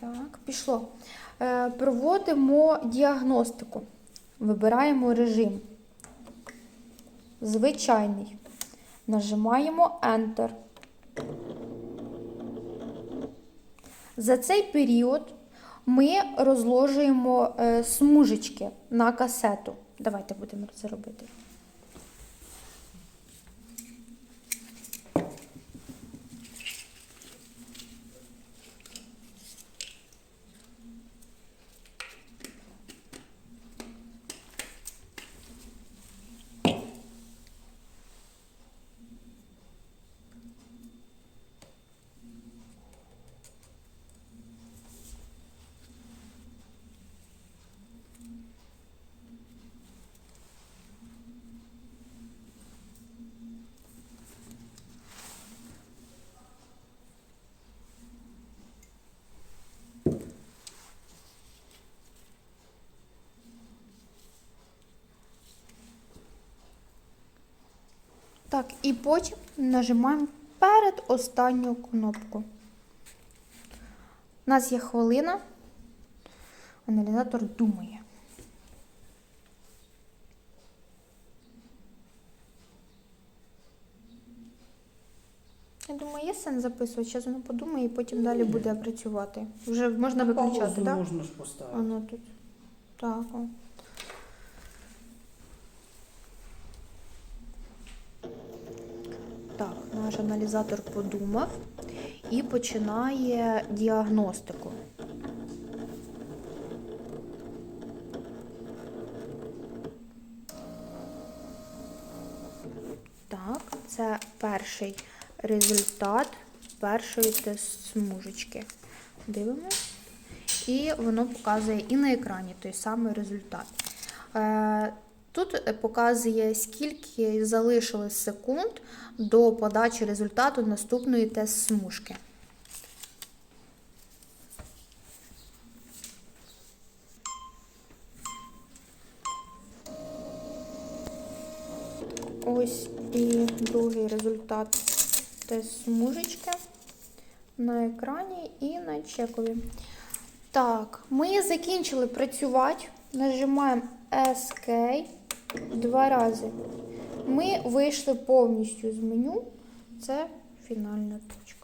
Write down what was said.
Так, пішло. Е, проводимо діагностику. Вибираємо режим. Звичайний. Нажимаємо Enter. За цей період ми розложуємо е, смужечки на касету. Давайте будемо це робити. Так, і потім нажимаємо перед останню кнопку. У нас є хвилина. Аналізатор думає. Я думаю, є сенс записувати. Зараз воно подумає і потім далі буде працювати. Вже можна виключати, так? можна ж поставити. Воно тут. Так. О. Так, наш аналізатор подумав і починає діагностику. Так, це перший результат першої тест-смужечки. Дивимось. І воно показує і на екрані той самий результат. Е, Тут показує, скільки залишилось секунд до подачі результату наступної тест-смужки. Ось і другий результат тест-смужечки на екрані і на чекові. Так, ми закінчили працювати. Нажимаємо SK два рази. Ми вийшли повністю з меню. Це фінальна точка.